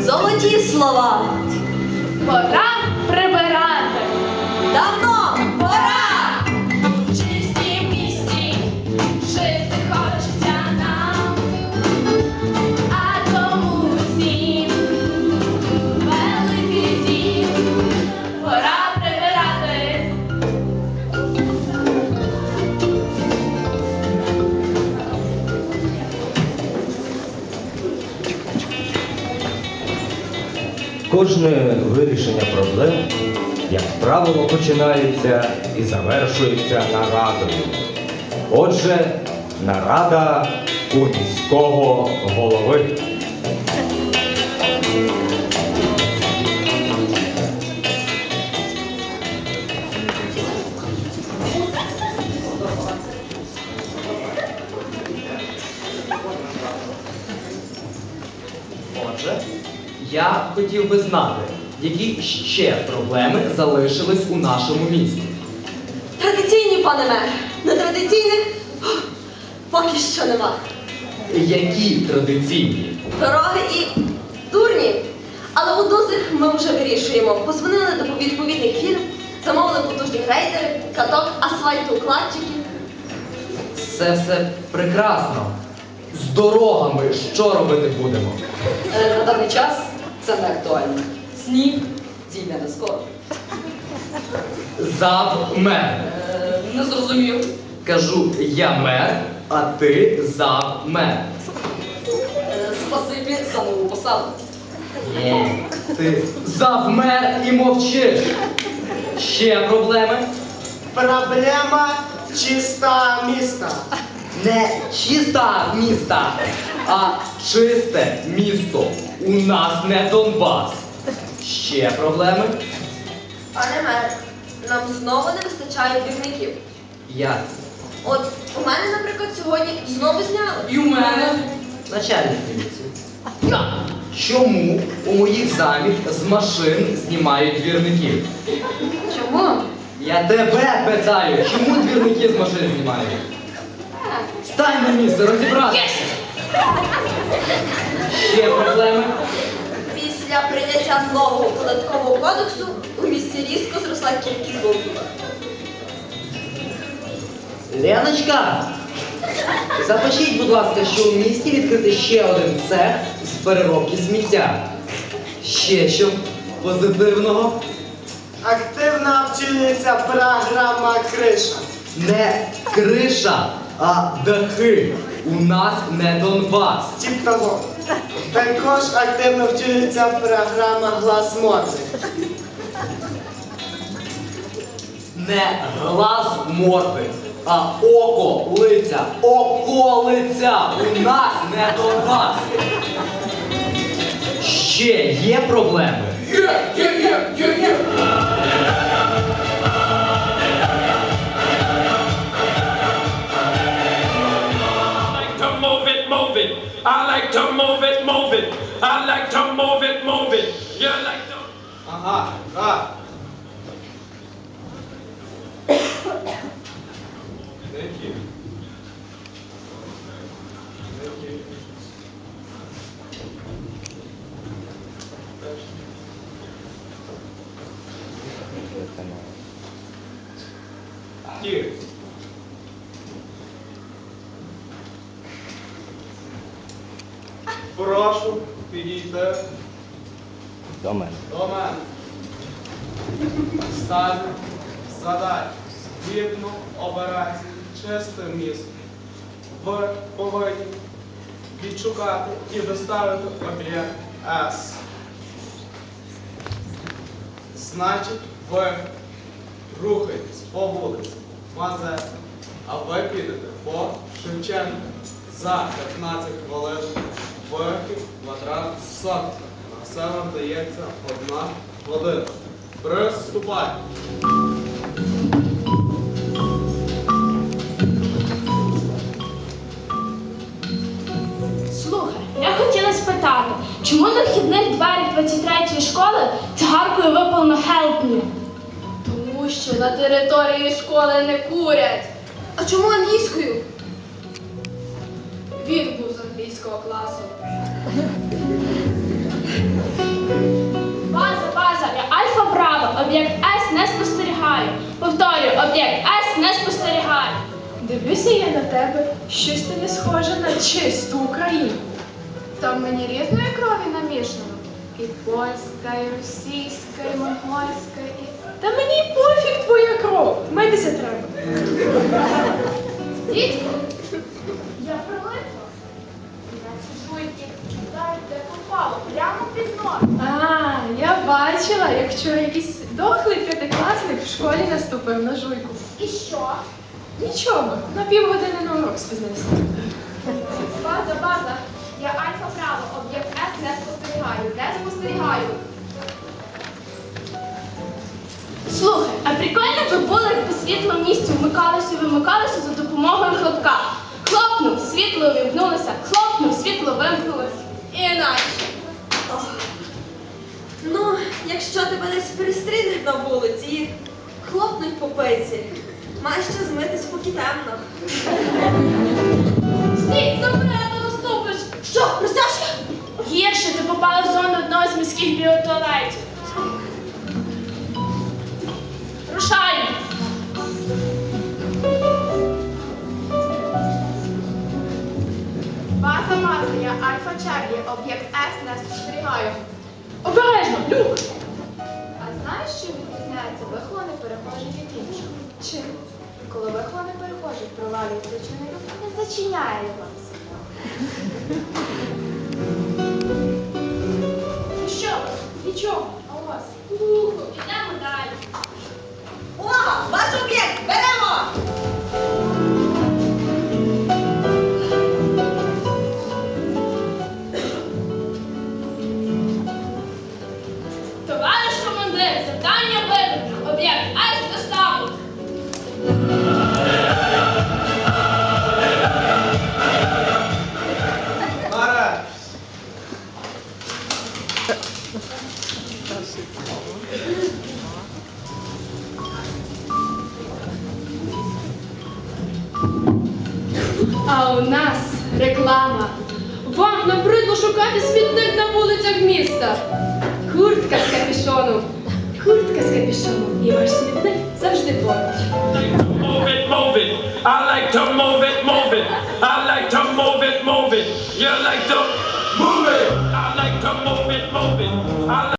Золоті слова. Пора прибирати. Кожне вирішення проблем, як правило, починається і завершується нарадою. Отже, нарада у міського голови. Отже, я хотів би знати, які ще проблеми залишились у нашому місті. Традиційні, пане мер. Нетрадиційних поки що нема. Які традиційні? Дороги і дурні. Але одну з них ми вже вирішуємо. Позвонили до відповідних фірм, замовили потужні грейдери, каток, асфальтоукладчиків. Це все прекрасно. З дорогами що робити будемо? Е, На даний час це не актуально. Сніг зійде не скоро. Зав мер. Е, Не зрозумів. Кажу, я мер, а ти зав мер. Е, Спасибі за нову посаду. Ні. Ти зав мер і мовчиш. Ще проблеми? Проблема чиста міста. Не чиста міста, а чисте місто. У нас не Донбас. Ще проблеми? Пане мер, нам знову не вистачає двірників. Як? От у мене, наприклад, сьогодні знову зняли. І у мене. Начальник міліції. Чому у моїх замів з машин знімають двірників? Чому? Я тебе питаю, чому двірники з машин знімають? Стань на місце, розібратися. Ще проблеми? Після прийняття нового податкового кодексу у місті різко зросла кількість зловживань. Леночка, запишіть, будь ласка, що у місті відкрити ще один цех з переробки сміття. Ще що позитивного? Активна вчительниця програма Криша. Не криша, а дахи. У нас не Донбас. Тіп того. Також активно вчительниця програма Глас морди. Не глаз морди, а око лиця. Околиця. У нас не Донбас. Ще є проблеми? I move it, move it. I like to move it, move it. You like to... Uh-huh, uh huh. ah. Thank you. Прошу підійти До мене. до мене. Ставлю задачу згідно операції чисте місто. Ви повинні відшукати і доставити об'єкт С. Значить, ви рухаєтесь по вулиці Мазепи, а ви підете по Шевченка за 15 хвилин вихід квадрат. На все вам дається одна година. Приступайте. Слухай, я хотіла спитати, чому на вхідних дверях 23-ї школи цигаркою випало «Help me»? Тому що на території школи не курять. А чому англійською? Він військового класу. База, база, я альфа браво, об'єкт С не спостерігаю. Повторюю, об'єкт С не спостерігаю. Дивлюся я на тебе, щось ти не схоже на чисту Україну. Там мені різної крові намішано. І польська, і російська, і монгольська, і... Та мені пофіг твоя кров. Митися треба. Дідько, школі наступив на жуйку. І що? Нічого, на півгодини на урок спізнився. База, база. Я альфа право, об'єкт С не спостерігаю, не спостерігаю. Слухай, а прикольно би було, якби світло в місті вмикалося і вимикалося за допомогою хлопка. Хлопнув, світло увімкнулося, хлопнув, світло вимкнулося. І іначе. Ну, якщо тебе десь перестрінуть на вулиці і хлопнуть по пиці, маєш ще змитись темно. Стій, забирай, наступиш. Що, розтяжка? Гірше, ти попала в зону одного з міських біотуалетів. Рушаємо. База, база, я альфа Чарлі, об'єкт С не спостерігаю. Обережно, люк. А знаєш, чим відрізняється вихлони перехожий від інших? Чим? Коли не перехожий провалюється чи не зачиняє його. Ну що? Нічого. А у вас? Ухо, А у нас реклама. Вам набридло шукати смітник на вулицях міста. Куртка з капішоном. Куртка з капішоном. І ваш смітник завжди поруч. move it. I like to move it, move it. I like to move it, move it. You like to move it. I like to move it, move it. I like